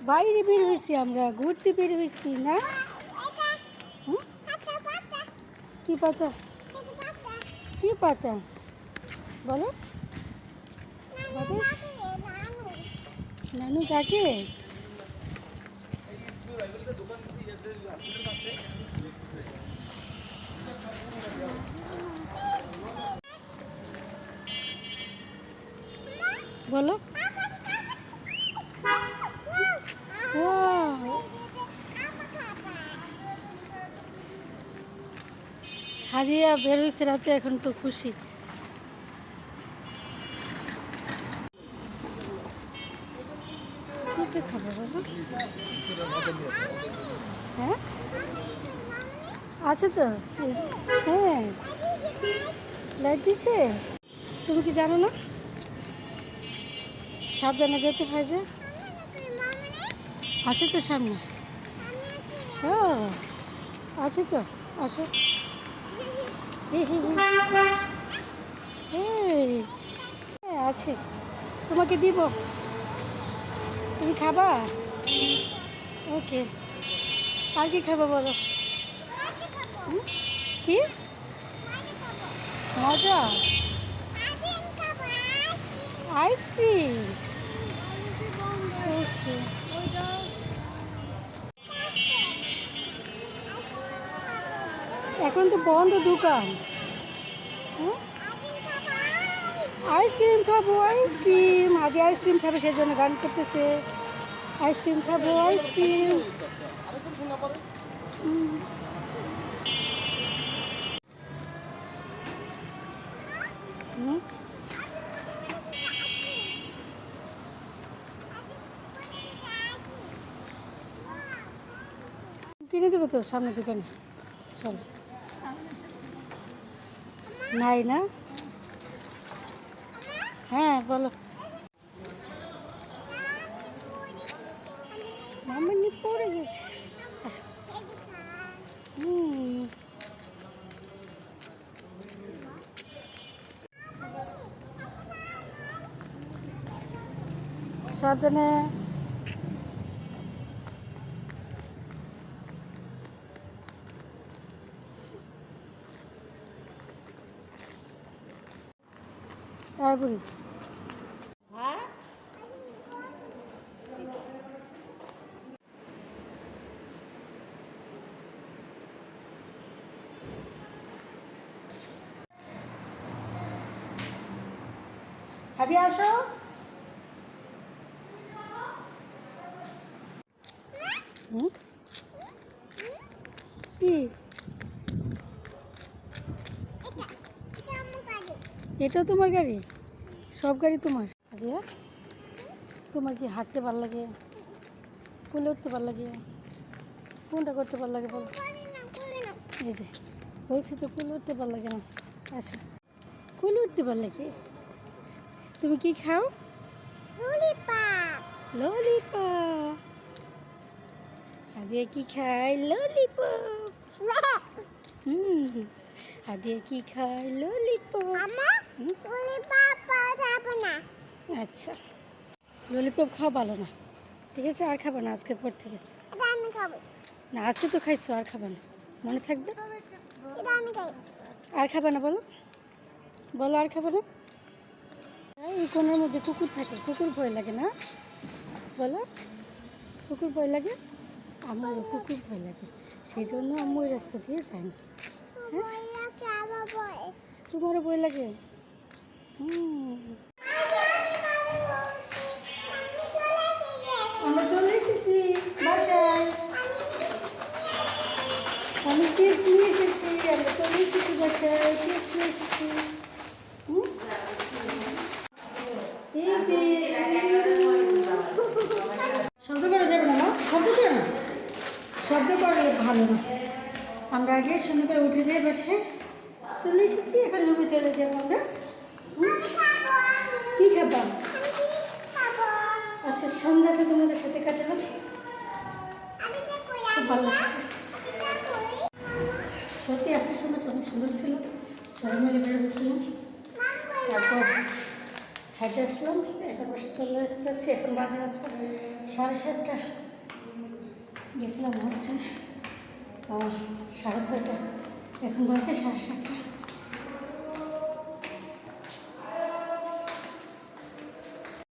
বাইরে বের হয়েছি আমরা, ঘুরতে বের হয়েছি, না? কি পাতা? কি পাতা? বলো। নানু কাকে? বলো। হারিয়া বের হয়েছে রাতে, এখন তো খুশি। বলো? হ্যাঁ? আছে তো। হ্যাঁ। তুমি কি জানো না? সাবধানে যেতে হয় যে। আছে তো সামনে। ও আছে তো। আসো। হ্যাঁ আছে। তোমাকে দিব। তুমি খাবা? ওকে। আর কি খাবা বলো? কি? মজা? আইসক্রিম? এখন তো বন্ধ দোকান। আইসক্রিম খাব, আইসক্রিম। আগে আইসক্রিম খাবে, সেজন্য গান করতেছে। আইসক্রিম খাব, আইসক্রিম? কিনে দেবো তো সামনের দোকানে। চল। নাই না হ্যাঁ বলো মামানি পড়ে গেছে আসো। হুম সাবধানে হ্যাঁ? বুড়ি হাদি আসো? কি? এটা তোমার গাড়ি? সব গাড়ি তোমার? হাদিয়া তোমার কি হাঁটতে ভালো লাগে? কোলে উঠতে ভালো লাগে? কোনটা করতে ভালো লাগে বলো? এই যে বলছি তো কুলে উঠতে ভালো লাগে না। আসো কুলে উঠতে ভালো লাগে? তুমি কি খাও? ললিপপ কি খায়? ললিপপ হুম হাদিয়া কি খায়? ললিপপ আচ্ছা। ললিপপ খাওয়া ভালো না। ঠিক আছে আর খাব না আজকের পর থেকে। না আজকে তো খাইছো আর খাব না। মনে থাকবে? আর খাবে না বলো? বলো আর খাবে না? এই কোনার মধ্যে কুকুর থাকে কুকুর ভয় লাগে না? বলো কুকুর ভয় লাগে? আমার কুকুর ভয় লাগে। সেই জন্য আম্মু ওই রাস্তা দিয়ে যাই না তোমারও ভয় লাগে? আমরা চলে এসেছি আমি চিপস নিয়ে এসেছি আমরা এসেছি বাসায় চিপস নিয়ে এসেছি? এই যে শব্দ করা যাবে না? শব্দ করে না শব্দ করলে ভালো না আমরা আগে করে উঠে যাই বাসায় চলে এসেছি, এখন রুমে চলে যাব আমরা? কি খাবা? আচ্ছা সন্ধ্যাটা তোমাদের সাথে কাটালাম। খুব ভালো লাগছে। সত্যি আজকে সন্ধ্যাটা অনেক সুন্দর ছিল। সবাই মিলে বের হয়েছিলাম। তারপর হাইটে আসলাম। এখন বসে চলে যাচ্ছি এখন বাজে হচ্ছে সাড়ে সাতটা। গেছিলাম হচ্ছে সাড়ে ছয়টা। এখন বাজে সাড়ে সাতটা।